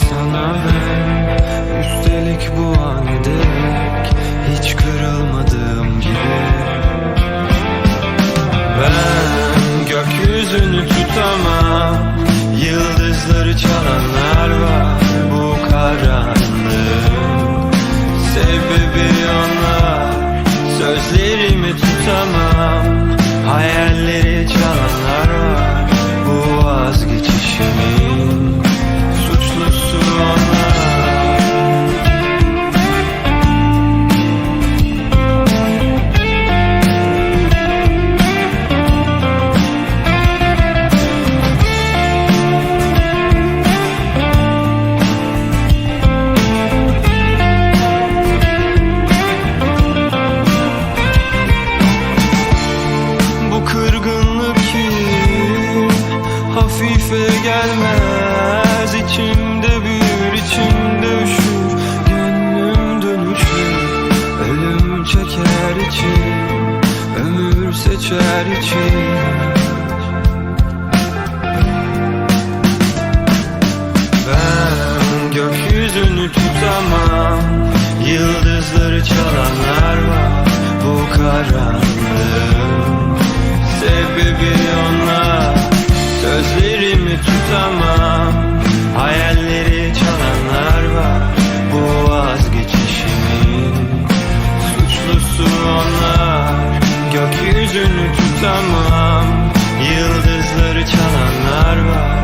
Kırgınım sana hafife gelmez içimde büyür içimde üşür. Gönlüm dönüşür ölüm çeker için Ömür seçer için. Ben gökyüzünü tutamam Yıldızları çalanlar var Bu karanlığın Sebebi onlar Tutamam Hayalleri çalanlar var. Bu vazgeçişimin Suçlusu onlar. Gökyüzünü tutamam Yıldızları çalanlar var